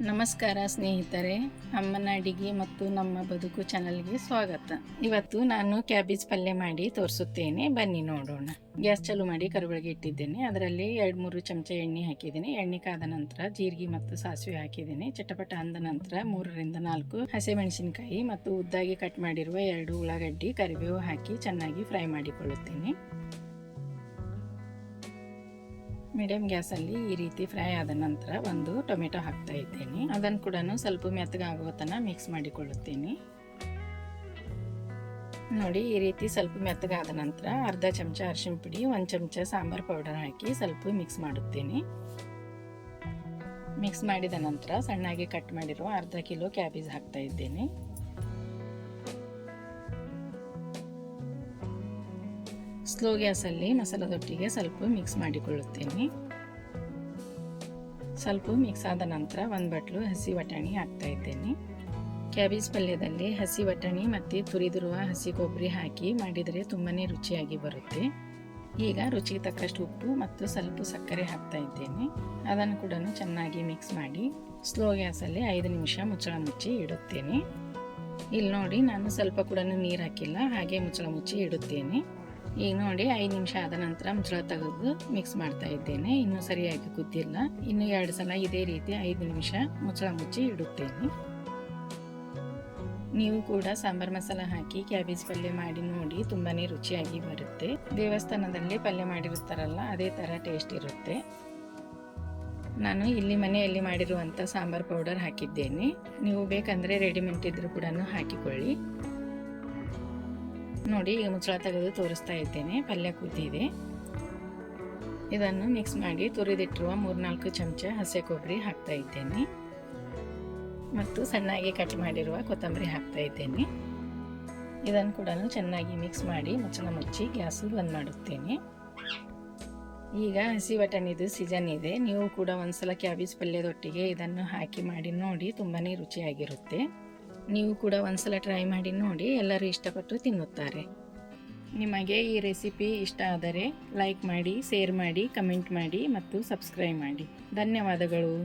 ನಮಸ್ಕಾರ ಸ್ನೇಹಿತರೆ, ಅಮ್ಮನ ಅಡಿಗೆ ಮತ್ತು ನಮ್ಮ ಬದುಕು ಚಾನಲ್ಗೆ ಸ್ವಾಗತ. ಇವತ್ತು ನಾನು ಕ್ಯಾಬೇಜ್ ಪಲ್ಯ ಮಾಡಿ ತೋರಿಸುತ್ತೇನೆ. ಬನ್ನಿ ನೋಡೋಣ. ಗ್ಯಾಸ್ ಚಾಲು ಮಾಡಿ ಕರುಬಳಿಗೆ ಇಟ್ಟಿದ್ದೇನೆ. ಅದರಲ್ಲಿ ಎರಡು ಮೂರು ಚಮಚ ಎಣ್ಣೆ ಹಾಕಿದ್ದೀನಿ. ಎಣ್ಣೆ ಕಾದ ನಂತರ ಜೀರಿಗೆ ಮತ್ತು ಸಾಸಿವೆ ಹಾಕಿದ್ದೀನಿ. ಚಟಪಟ ಅಂದ ನಂತರ ಮೂರರಿಂದ ನಾಲ್ಕು ಹಸಿಮೆಣಸಿನಕಾಯಿ ಮತ್ತು ಉದ್ದಾಗಿ ಕಟ್ ಮಾಡಿರುವ ಎರಡು ಉಳ್ಳಾಗಡ್ಡಿ ಕರಿಬೇವು ಹಾಕಿ ಚೆನ್ನಾಗಿ ಫ್ರೈ ಮಾಡಿಕೊಳ್ಳುತ್ತೇನೆ. ಮೀಡಿಯಂ ಗ್ಯಾಸಲ್ಲಿ ಈ ರೀತಿ ಫ್ರೈ ಆದ ನಂತರ ಒಂದು ಟೊಮೆಟೊ ಹಾಕ್ತಾ ಇದ್ದೇನೆ. ಅದನ್ನು ಕೂಡ ಸ್ವಲ್ಪ ಮೆತ್ತಗಾಗುವ ತನಕ ಮಿಕ್ಸ್ ಮಾಡಿಕೊಳ್ಳುತ್ತೇನೆ. ನೋಡಿ, ಈ ರೀತಿ ಸ್ವಲ್ಪ ಮೆತ್ತಗಾದ ನಂತರ ಅರ್ಧ ಚಮಚ ಅರಿಶಿನ ಪುಡಿ, ಒಂದು ಚಮಚ ಸಾಂಬಾರ್ ಪೌಡರ್ ಹಾಕಿ ಸ್ವಲ್ಪ ಮಿಕ್ಸ್ ಮಾಡುತ್ತೇನೆ. ಮಿಕ್ಸ್ ಮಾಡಿದ ನಂತರ ಸಣ್ಣಾಗಿ ಕಟ್ ಮಾಡಿರುವ ಅರ್ಧ ಕಿಲೋ ಕ್ಯಾಬೇಜ್ ಹಾಕ್ತಾ ಇದ್ದೇನೆ. ಸ್ಲೋ ಗ್ಯಾಸಲ್ಲಿ ಮಸಾಲದೊಟ್ಟಿಗೆ ಸ್ವಲ್ಪ ಮಿಕ್ಸ್ ಮಾಡಿಕೊಳ್ಳುತ್ತೇನೆ. ಸ್ವಲ್ಪ ಮಿಕ್ಸ್ ಆದ ನಂತರ ಒಂದು ಬಟ್ಲು ಹಸಿ ಬಟಾಣಿ ಹಾಕ್ತಾ ಇದ್ದೇನೆ. ಕ್ಯಾಬೇಜ್ ಪಲ್ಯದಲ್ಲಿ ಹಸಿ ಬಟಾಣಿ ಮತ್ತು ತುರಿದಿರುವ ಹಸಿ ಕೊಬ್ಬರಿ ಹಾಕಿ ಮಾಡಿದರೆ ತುಂಬಾ ರುಚಿಯಾಗಿ ಬರುತ್ತೆ. ಈಗ ರುಚಿಗೆ ತಕ್ಕಷ್ಟು ಉಪ್ಪು ಮತ್ತು ಸ್ವಲ್ಪ ಸಕ್ಕರೆ ಹಾಕ್ತಾ ಇದ್ದೇನೆ. ಅದನ್ನು ಕೂಡ ಚೆನ್ನಾಗಿ ಮಿಕ್ಸ್ ಮಾಡಿ ಸ್ಲೋ ಗ್ಯಾಸಲ್ಲಿ ಐದು ನಿಮಿಷ ಮುಚ್ಚಳ ಮುಚ್ಚಿ ಇಡುತ್ತೇನೆ. ಇಲ್ಲಿ ನೋಡಿ ನಾನು ಸ್ವಲ್ಪ ಕೂಡ ನೀರು ಹಾಕಿಲ್ಲ, ಹಾಗೆ ಮುಚ್ಚಳ ಮುಚ್ಚಿ ಇಡುತ್ತೇನೆ. ಈಗ ನೋಡಿ ಐದು ನಿಮಿಷ ಆದ ನಂತರ ಮುಚ್ಚಳ ತೆಗೆದು ಮಿಕ್ಸ್ ಮಾಡ್ತಾ ಇದ್ದೇನೆ. ಇನ್ನೂ ಸರಿಯಾಗಿ ಕುದ್ದಿಲ್ಲ. ಇನ್ನು ಎರಡು ಸಲ ಇದೇ ರೀತಿ ಐದು ನಿಮಿಷ ಮುಚ್ಚಳ ಮುಚ್ಚಿ ಇಡುತ್ತೇನೆ. ನೀವು ಕೂಡ ಸಾಂಬಾರ್ ಮಸಾಲ ಹಾಕಿ ಕ್ಯಾಬೇಜ್ ಪಲ್ಯ ಮಾಡಿ ನೋಡಿ ತುಂಬಾ ರುಚಿಯಾಗಿ ಬರುತ್ತೆ. ದೇವಸ್ಥಾನದಲ್ಲಿ ಪಲ್ಯ ಮಾಡಿರುತ್ತಾರಲ್ಲ, ಅದೇ ಥರ ಟೇಸ್ಟ್ ಇರುತ್ತೆ. ನಾನು ಇಲ್ಲಿ ಮನೆಯಲ್ಲಿ ಮಾಡಿರುವಂಥ ಸಾಂಬಾರ್ ಪೌಡರ್ ಹಾಕಿದ್ದೇನೆ. ನೀವು ಬೇಕಂದರೆ ರೆಡಿಮೇಡ್ ಇದ್ದರೂ ಕೂಡ ಹಾಕಿಕೊಳ್ಳಿ. ನೋಡಿ ಈಗ ಮುಚ್ಚಳ ತೆಗೆದು ತೋರಿಸ್ತಾ ಇದ್ದೇನೆ. ಪಲ್ಯ ಕೂತಿದೆ ಇದನ್ನು ಮಿಕ್ಸ್ ಮಾಡಿ ತುರಿದಿಟ್ಟಿರುವ ಮೂರ್ನಾಲ್ಕು ಚಮಚ ಹಸಿ ಕೊಬ್ಬರಿ ಹಾಕ್ತಾ ಇದ್ದೇನೆ. ಮತ್ತು ಸಣ್ಣಾಗಿ ಕಟ್ ಮಾಡಿರುವ ಕೊತ್ತಂಬರಿ ಹಾಕ್ತಾ ಇದ್ದೇನೆ. ಇದನ್ನು ಕೂಡ ಚೆನ್ನಾಗಿ ಮಿಕ್ಸ್ ಮಾಡಿ ಮುಚ್ಚಳ ಮುಚ್ಚಿ ಗ್ಯಾಸು ಬಂದ್ ಮಾಡುತ್ತೇನೆ. ಈಗ ಹಸಿ ಬಟಾಣಿದು ಸೀಸನ್ ಇದೆ. ನೀವು ಕೂಡ ಒಂದ್ಸಲ ಕ್ಯಾಬೇಜ್ ಪಲ್ಯದೊಟ್ಟಿಗೆ ಇದನ್ನು ಹಾಕಿ ಮಾಡಿ ನೋಡಿ. ತುಂಬಾ ರುಚಿಯಾಗಿರುತ್ತೆ. ನೀವು ಕೂಡ ಒಂದ್ಸಲ ಟ್ರೈ ಮಾಡಿ ನೋಡಿ, ಎಲ್ಲರೂ ಇಷ್ಟಪಟ್ಟು ತಿನ್ನುತ್ತಾರೆ. ನಿಮಗೆ ಈ ರೆಸಿಪಿ ಇಷ್ಟ ಆದರೆ ಲೈಕ್ ಮಾಡಿ ಶೇರ್ ಮಾಡಿ ಕಮೆಂಟ್ ಮಾಡಿ ಮತ್ತು ಸಬ್ಸ್ಕ್ರೈಬ್ ಮಾಡಿ. ಧನ್ಯವಾದಗಳು.